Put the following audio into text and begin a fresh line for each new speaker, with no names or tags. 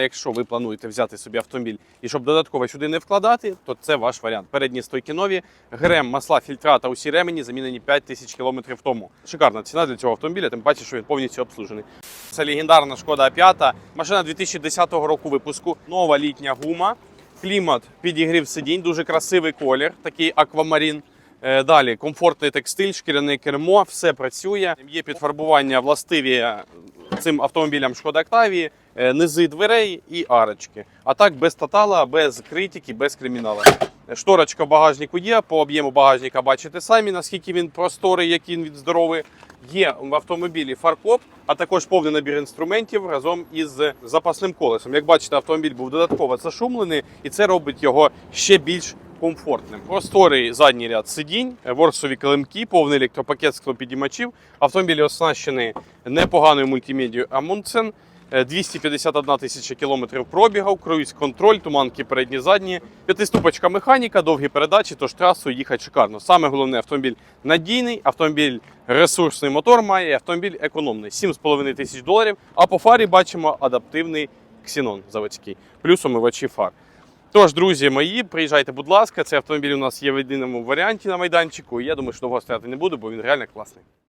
Якщо ви плануєте взяти собі автомобіль і щоб додатково сюди не вкладати, то це ваш варіант. Передні стойки нові, грем, масла, фільтра та усі ремені замінені 5 тисяч кілометрів тому. Шикарна ціна для цього автомобіля, тим паче, що він повністю обслужений. Це легендарна шкода 5. Машина 2010 року випуску, нова літня гума, клімат, підігрів сидінь, дуже красивий колір, такий аквамарін. Е, Далі комфортний текстиль, шкіряне кермо, все працює. Є підфарбування властиві цим автомобілям Шкода Октавії, низи дверей і арочки. А так без тотала, без критики, без криміналу. Шторочка в багажнику є. По об'єму багажника бачите самі, наскільки він просторий, який він здоровий. Є в автомобілі фаркоп, а також повний набір інструментів разом із запасним колесом. Як бачите, автомобіль був додатково зашумлений, і це робить його ще більш комфортним. Просторий задній ряд сидінь, ворсові килимки, повний електропакет склопідіймачів. Автомобіль оснащений непоганою мультимедією Amundsen. Е, 251 тисяча кілометрів пробігав, круїз контроль, туманки передні задні, п'ятиступочка механіка, довгі передачі, тож трасу їхати шикарно. Саме головне автомобіль надійний, автомобіль ресурсний мотор має, автомобіль економний 7,5 тисяч доларів. А по фарі бачимо адаптивний ксенон заводський, плюс омивачі фар. Тож, друзі мої, приїжджайте, будь ласка. Цей автомобіль у нас є в єдиному варіанті на майданчику. І я думаю, що довго стояти не буду, бо він реально класний.